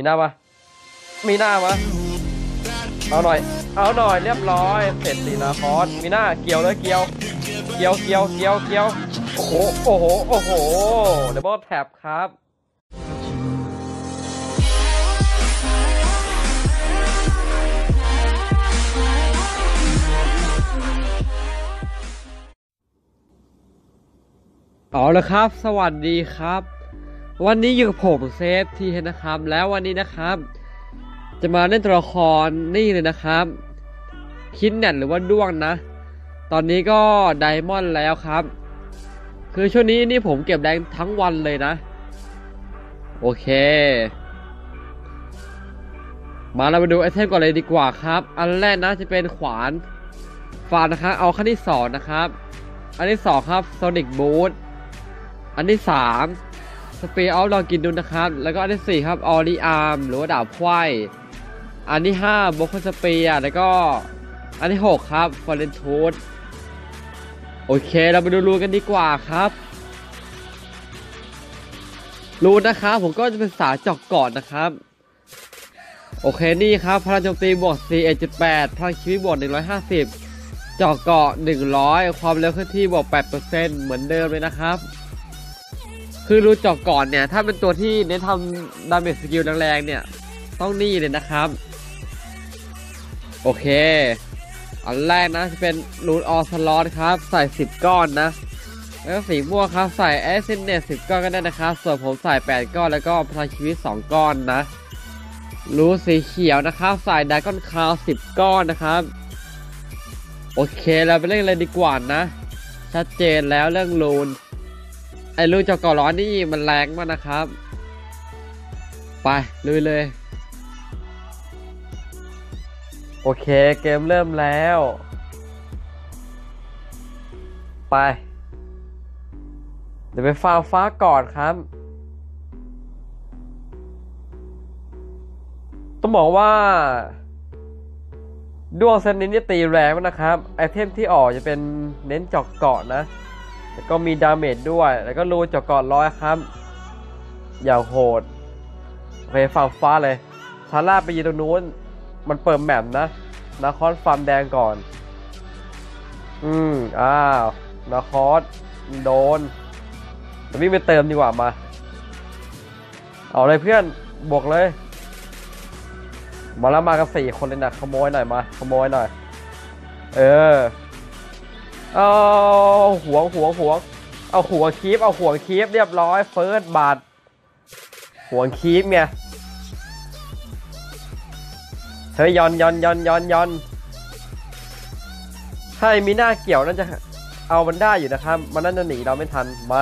มีหน้าปะมีหน้าปะเอาหน่อย เอาหน่อยเรียบร้อย เสร็จสีนาคอสมีหน้าเกี่ยวเลยเกี่ยว เกี่ยวเกี่ยวเกี่ยวเกี่ยว โอ้โห โอ้โห โอ้โหเดบ b ลแท็บครับเอาละครับ สวัสดีครับ วันนี้อยู่กับผมเซฟทีนะครับ แล้ววันนี้นะครับ จะมาเล่นตัวละครนี่เลยนะครับ คินเน็ตหรือว่าด้วงนะ ตอนนี้ก็ไดมอนด์แล้วครับ คือช่วงนี้นี่ผมเก็บแดงทั้งวันเลยนะ โอเค มาเราไปดูไอเทมก่อนเลยดีกว่าครับ อันแรกนะจะเป็นขวานฟานนะครับเอาขั้นที่สองนะครับ อันที่สองครับโซนิกบูทอันที่สาม สเปรย์ออฟลองกินดูนะครับ แล้วก็อันที่สี่ครับออริอาร์มหรือว่าดาบควายอันที่ห้าโบคอนสเปียแล้วก็อันที่หกครับฟอร์เรนทูดโอเคเราไปดูรูนกันดีกว่าครับรูนนะครับผมก็จะเป็นสาจอกก่อนนะครับ โอเคนี่ครับพลังโจมตีบวก41.8พลังชีวิตบวก150จาะเกาะ100 ความเร็วเคลื่อนที่บวก8%เหมือนเดิมเลยนะครับ คือรูจาะก่อนเนี่ย ถ้าเป็นตัวที่เน้นทำดาเมจสกิลแรงๆเนี่ย ต้องนี่เลยนะครับ โอเค อันแรกนะจะเป็นรูนออสลอตครับ ใส่ 10 ก้อนนะ แล้วก็สีม่วงครับ ใส่แอสเซนเนต10ก้อนก็ได้นะครับ ส่วนผมใส่ 8 ก้อนแล้วก็พลังชีวิต 2 ก้อนนะรูสีเขียวนะครับ ใส่ดากอนคาว10ก้อนนะครับ โอเคเราไปเล่นเลยดีกว่านะ ชัดเจนแล้วเรื่องรูน ไอ้ลูกเจอกอร้อนนี่มันแรงมากนะครับ ไปลุยเลย โอเคเกมเริ่มแล้ว ไป เดี๋ยวไปฟาวฟ้าก่อนครับ ต้องบอกว่าดวงเซนนี้นี่ตีแรงมากนะครับ ไอเทมที่ออกจะเป็นเน้นเจอกเกาะนะ แล้วก็มีดาเมจด้วย แล้วก็รูจาะเกาะร้อยครับ อย่างโหดโอเคฟาวฟ้าเลยทาร่าไปยืนตรงนู้น มันเปิดแมปนะนาคอสฟาร์มแดงก่อน อืมอ้าวนาคอสโดนเดี๋ยววิ่งไปเติมดีกว่ามา เอาเลยเพื่อนบวกเลย มาแล้วมากันสี่คนเลยนะขโมยหน่อยมา ขโมยหน่อย เออ เอาหัวงหัวงหัวงเอาหัวคีบเอาหัวคีบเรียบร้อยเฟิร์สบาทหัวคีบเนี่ยเฮ้ยยอนยอนยอนยอนยอนถ้ามีหน้าเกี่ยวน่าจะเอามันได้อยู่นะครับ มันน่าจะหนีเราไม่ทันมา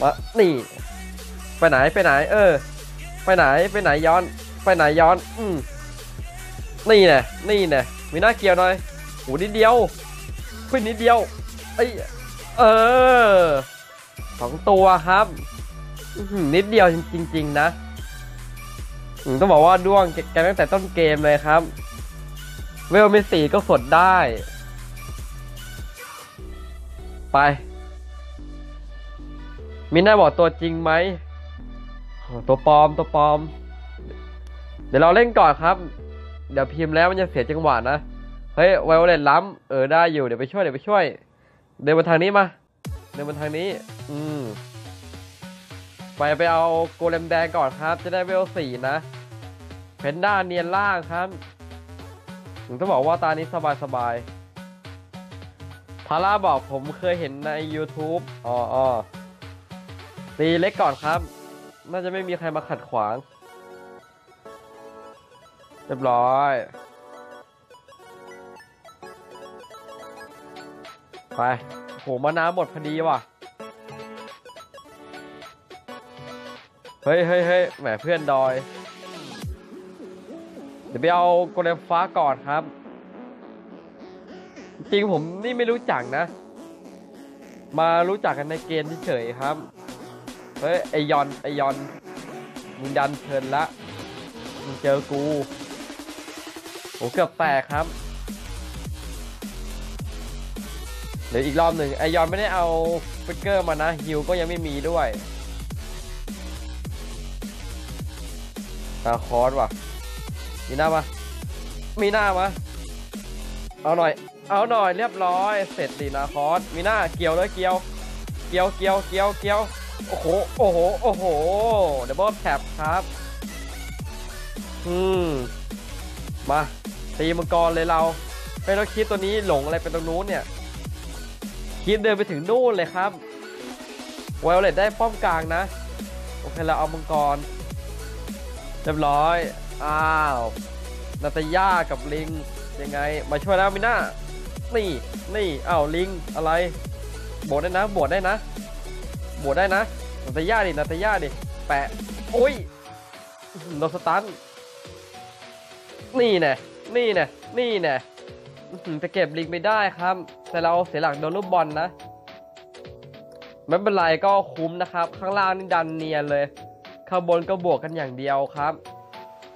มานี่ ไปไหนไปไหน เออ ไปไหนไปไหนย้อน ไปไหนย้อน อืมนี่แน่นี่แน่มีหน้าเกี่ยวหน่อยโหนิดเดียว ขึ้นนิดเดียวไอ้เออสองตัวครับนิดเดียวจริง ๆ นะต้องบอกว่าด้วงแกตั้งแต่ต้นเกมเลยครับ เวลเมสี่ก็สดได้ ไปมีหน้าบอกตัวจริงไหมตัวปลอมตัวปลอม เดี๋ยวเราเล่นก่อนครับ เดี๋ยวพิมพ์แล้วมันจะเสียจังหวะนะ เฮ้ยไวโอเลตล้ำเออได้อยู่เดี๋ยวไปช่วยเดี๋ยวไปช่วย เดินมาทางนี้มา เดินมาทางนี้ อืมไปไปเอาโกเลมแดงก่อนครับ จะได้เวลสี่นะเพนด้าเนียนล่างครับผมต้องบอกว่าตานี้สบายสบายทาร่าบอกผมเคยเห็นใน YouTube อ๋ออตีเล็กก่อนครับ น่าจะไม่มีใครมาขัดขวาง เรียบร้อย ไปโหมาน้ำหมดพอดีว่ะ เฮ้ยเฮ้ยเฮ้ยแหมเพื่อนดอย เดี๋ยวไปเอาโกเลมฟ้าก่อนครับ จริงผมนี่ไม่รู้จักนะ มารู้จักกันในเกมเฉยครับ เฮ้ย ไอยอนไอยอน มึงดันเชิญละ มึงเจอกู โหเกือบแตกครับ ดี๋ยวอีกรอบหนึ่งไอยอนไม่ได้เอาฟิกเกอร์มานะฮิวก็ยังไม่มีด้วยนาคอสว่ะ มีหน้ามามีหน้ามาเอาหน่อย เอาหน่อยเรียบร้อย เสร็จดีนาคอสมีหน้าเกี่ยวเลยเกี่ยว เกี่ยวเกี่ยวเกี่ยวเกี่ยวโอ้โห โอ้โห โอ้โหดับเบิลแท็บครับ อืม มาตีมังกรเลยเราไปเราคิดตัวนี้หลงอะไรเป็นตรงนู้นเนี่ย คิดเดินไปถึงนู่นเลยครับไวโอเลตได้ป้อมกลางนะ โอเคเราเอามังกรเรียบร้อย อ้าวนาตาย่ากับลิง ยังไง มาช่วยแล้วมิน่า นี่ นี่อ้าวลิง อะไร บวชได้นะ บวชได้นะ บวชได้นะ นาตาย่าดิ นาตาย่าดิ แปะ โอ้ยโดนสตัน นี่แน่นี่แน่นี่แน่ จะเก็บลิงไม่ได้ครับ แต่เราเสียหลักโดนลูกบอลนะ ไม่เป็นไรก็คุ้มนะครับ ข้างล่างนี่ดันเนียนเลย ข้างบนก็บวกกันอย่างเดียวครับ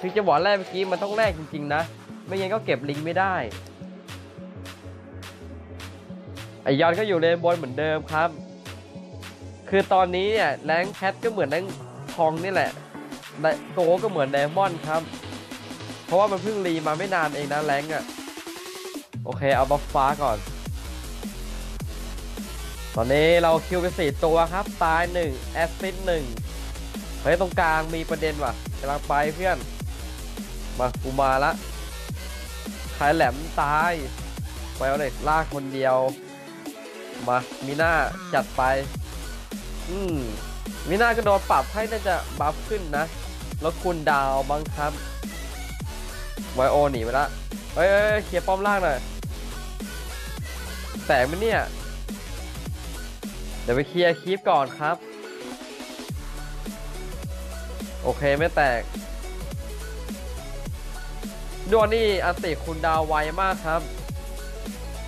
ถึงจะบอกแรกเมื่อกี้มันต้องแรกจริงๆนะ ไม่งั้นก็เก็บลิงไม่ได้ไอยอนก็อยู่เลนบนเหมือนเดิมครับ คือตอนนี้เนี่ยแรงแคทก็เหมือนแรงทองนี่แหละโกก็เหมือนไดมอนด์ครับ เพราะว่ามันเพิ่งรีมาไม่นานเองนะแรงอะ่ะ โอเคเอาบัฟฟ้าก่อน ตอนนี้เราคิวไปสี่ตัวครับ ตายหนึ่งแอสซิสหนึ่งเฮ้ยตรงกลางมีประเด็นว่ะกำลังไปเพื่อน มากูมาละขายแหลมตายไปเอาเลยลากคนเดียว มามีหน้าจัดไป อืมมีหน้าก็โดนปรับให้น่าจะบัฟขึ้นนะ แล้วคุณดาวบังครับไวโอหนีไปละเอ้ยเอ้ยเอ้ยเคลียร์ป้อมล่างหน่อย แตกไหมเนี่ย เดี๋ยวไปเคลียร์คลิปก่อนครับ โอเคไม่แตกดวนนี่อันติคุณดาวไวมากครับ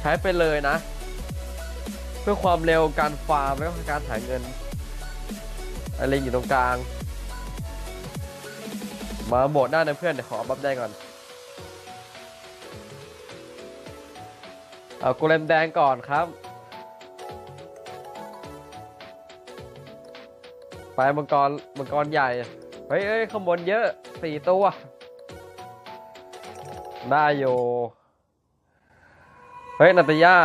ใช้ไปเลยนะ เพื่อความเร็วการฟาร์มแล้วก็การหาเงินอะไรอยู่ตรงกลาง มาโบดได้นะเพื่อนเดี๋ยวขอบัฟได้ก่อน เอากูเลมแดงก่อนครับ ไปมังกรมังกรใหญ่ เฮ้ยเฮ้ยข้างบนเยอะสี่ตัว ได้อยู่เฮ้ยนาตาย่า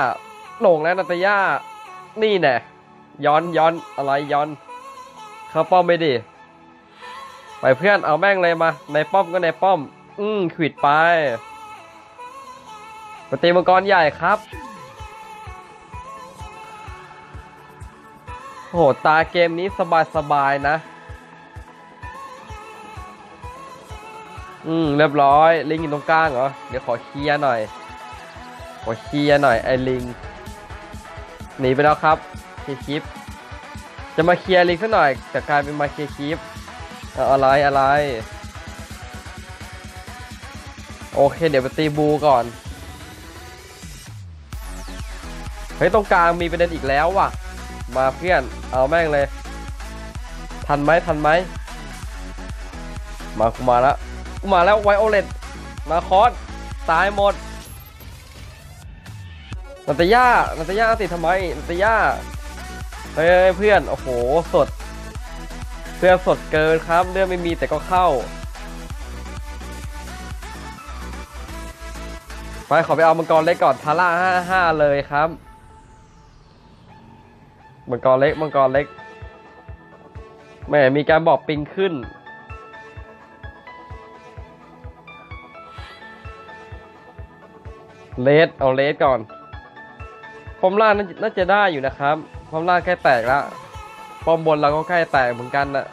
หลงแล้วนาตาย่านี่แน่ย้อนย้อนอะไรย้อน เข้าป้อมไปดิไปเพื่อนเอาแม่งเลยมา ในป้อมก็ในป้อม อืมขวิดไป ปฏิมังกรใหญ่ครับ โห ตาเกมนี้สบายสบายๆนะ อืม เรียบร้อย ลิงอยู่ตรงกลางเหรอ เดี๋ยวขอเคลียร์หน่อย ขอเคลียร์หน่อยไอ้ลิง หนีไปแล้วครับเคลียร์คลิป จะมาเคลียร์ลิงสักหน่อยแต่กลายเป็นมาเคลียร์คลิปอะไรอะไร โอเค เดี๋ยวไปตีบูก่อน เฮ้ยตรงกลางมีประเด็นอีกแล้วว่ะ มาเพื่อนเอาแม่งเลย ทันไหมทันไหมมากูมาแล้วกูมาแล้วไวโอเลตมาคอสตายหมดนัตยานัตยาติดทำไมนัตยาเฮ้ยเพื่อนโอ้โหสดเพื่อนสดเกินครับเลือดไม่มีแต่ก็เข้าไปขอไปเอามังกรเล็กก่อนทาร่าห้าห้าเลยครับ มังกรเล็ก มังกรเล็กแหมมีการบอกปิงขึ้น เลสเอาเลสก่อนพอมล่างน่าน่าจะได้อยู่นะครับพอมล่างใกล้แตกแล้วปอมบนเราก็ใกล้แตกเหมือนกันนะ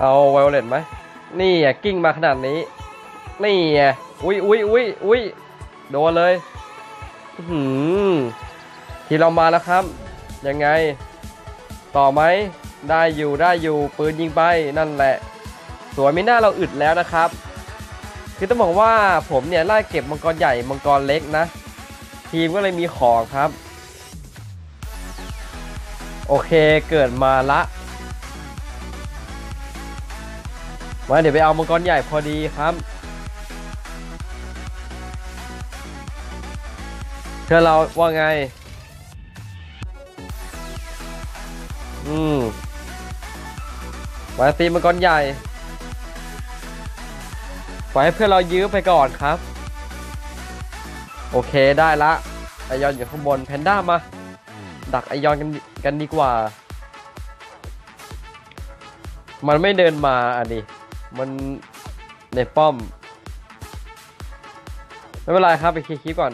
เอาไวโอเลตไหมนี่อะกิ้งมาขนาดนี้ นี่อะอุ้ยอุ้ยอุ้ยอุ้ยโดนเลย อื้อหือ ทีเรามาแล้วครับ ยังไง ต่อไหมได้อยู่ได้อยู่ปืนยิงไปนั่นแหละ สวยไม่น่าเราอึดแล้วนะครับ คือต้องบอกว่าผมเนี่ยไล่เก็บมังกรใหญ่มังกรเล็กนะ ทีมก็เลยมีของครับ โอเคเกิดมาละมาเดี๋ยวไปเอามังกรใหญ่พอดีครับเพื่อเราว่าไง อืมมาตีมังกรใหญ่ปล่อยให้เพื่อนเรายื้อไปก่อนครับ โอเคได้ละไอยอนอยู่ข้างบนแพนด้ามา ดักไอยอนกันกันดีกว่า มันไม่เดินมาอะดิมันในป้อม ไม่เป็นไรครับไปคีคลิปก่อน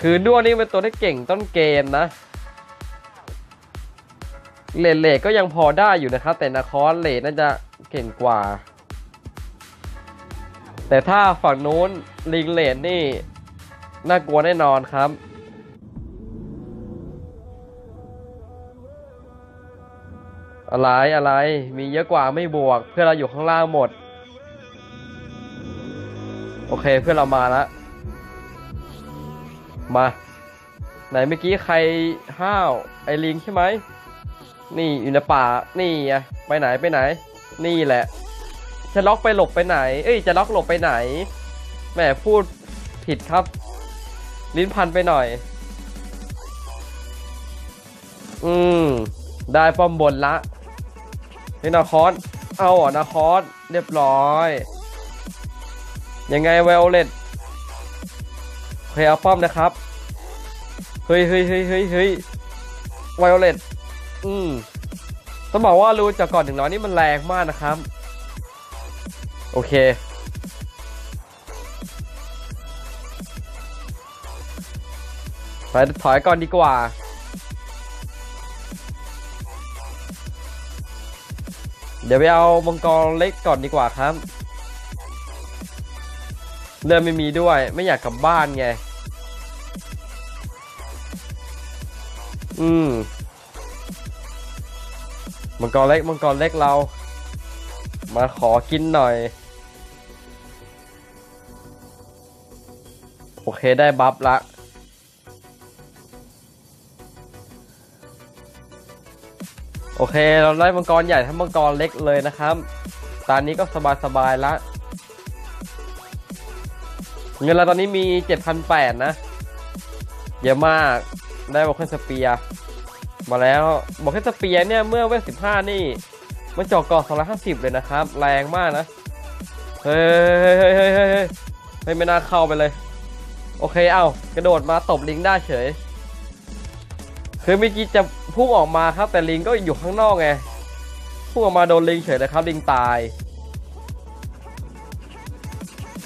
คือด้วนี่เป็นตัวที่เก่งต้นเกมนะ เลดเลดก็ยังพอได้อยู่นะครับ แต่นาคอสเลดน่าจะเก่งกว่า แต่ถ้าฝั่งนู้นลิงเลดนี่ น่ากลัวแน่นอนครับอะไรอะไรมีเยอะกว่าไม่บวก เพื่อเราอยู่ข้างล่างหมด โอเคเพื่อเรามาแล้วมา ไหนเมื่อกี้ใครห้าว ไอลิงใช่ไหม นี่อยู่ในป่า นี่ไงไปไหนไปไหน นี่แหละ จะล็อกไปหลบไปไหน เอ้ย จะล็อกหลบไปไหน แหมพูดผิดครับ ลิ้นพันไปหน่อย อืม ได้ป้อมบนละเฮ้ยนาคอสเอาอะนาคอสเรียบร้อย ยังไงเวลเลตเคยเอาป้อมนะครับ เฮ้ยเฮ้ยเฮ้ยเฮ้ยเฮ้ยไวโอเลต อืมต้องบอกว่ารูจากก่อนถึงน้อยนี่มันแรงมากนะครับ โอเค ไปถอยก่อนดีกว่า เดี๋ยวไปเอามังกรเล็กก่อนดีกว่าครับ เรือไม่มีด้วยไม่อยากกลับบ้านไง อืม มังกรเล็กมังกรเล็กเรา มาขอกินหน่อย โอเคได้บัฟละโอเค เราได้มังกรใหญ่ทั้งมังกรเล็กเลยนะครับ ตอนนี้ก็สบายๆละ เงินเราตอนนี้มี 7,800 นะ เยอะมาก ได้บอกเคนสเปียร์ มาแล้วบอกเคนสเปียร์เนี่ยเมื่อเวล15นี่ มันเจาะเกาะ250เลยนะครับ แรงมากนะเฮ้ยเฮ้ยเฮ้ยเฮ้ยเฮ้ยเฮ้ยไม่น่าเข้าไปเลย โอเคเอากระโดดมาตบลิงได้เฉย คือเมื่อกี้จะพุ่งออกมาครับ แต่ลิงก็อยู่ข้างนอกไงพุ่งออกมาโดนลิงเฉยเลยครับ ลิงตาย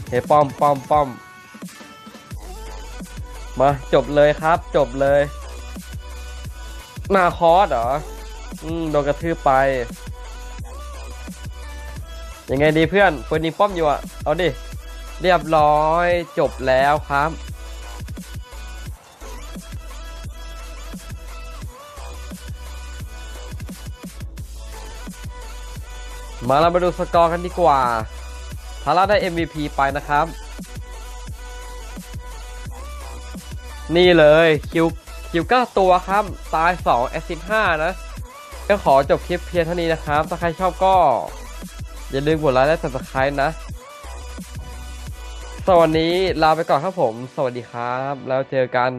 เฮ้ยป้อมป้อมป้อมมาจบเลยครับ จบเลย นาคอสเหรอ อืมโดนกระทืบไป ยังไงดีเพื่อนปืนยิงป้อมอยู่อะ เอาดิ เรียบร้อยจบแล้วครับ มาเรามาดูสกอร์กันดีกว่าทาร่าได้ MVP ไปนะครับ นี่เลยคิว คิว9ตัวครับ ตาย2แอสซิส5นะก็ขอจบคลิปเพียงเท่านี้นะครับ ถ้าใครชอบก็ อย่าลืมกดไลค์และ subscribe นะ สวัสดีลาไปก่อนครับผม สวัสดีครับ แล้วเจอกัน